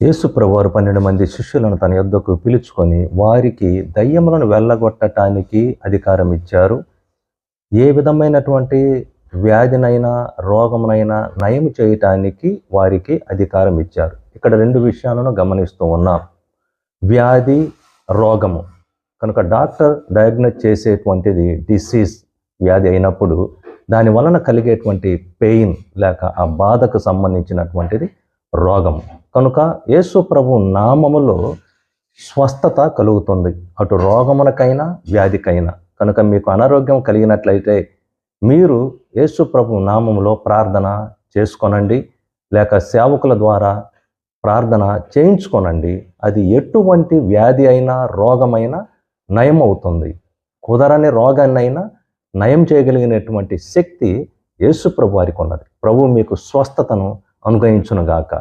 యేసుప్రవారు పన్నెండు మంది శిష్యులను తన యొద్దకు పిలుచుకొని వారికి దయ్యములను వెళ్ళగొట్టటానికి అధికారం ఇచ్చారు. ఏ విధమైనటువంటి వ్యాధినైనా రోగమునైనా నయం చేయటానికి వారికి అధికారం ఇచ్చారు. ఇక్కడ రెండు విషయాలను గమనిస్తూ ఉన్నాం. వ్యాధి రోగము. కనుక డాక్టర్ డయాగ్నోస్ చేసేటువంటిది డిసీజ్ వ్యాధి అయినప్పుడు దాని వలన కలిగేటువంటి పెయిన్ లేక ఆ బాధకు సంబంధించినటువంటిది రోగం కనుక యేసు ప్రభు నామములో స్వస్థత కలుగుతుంది. అటు రోగమునకైనా వ్యాధికైనా. కనుక మీకు అనారోగ్యం కలిగినట్లయితే మీరు యేసు ప్రభు నామములో ప్రార్థన చేసుకోనండి. లేక సేవకుల ద్వారా ప్రార్థన చేయించుకోనండి. అది ఎటువంటి వ్యాధి అయినా రోగమైనా నయం అవుతుంది కుదరని రోగాన్నైనా నయం చేయగలిగినటువంటి శక్తి యేసు ప్రభు వారికి ఉన్నది. ప్రభు మీకు స్వస్థతను అనుగ్రహించునుగాక.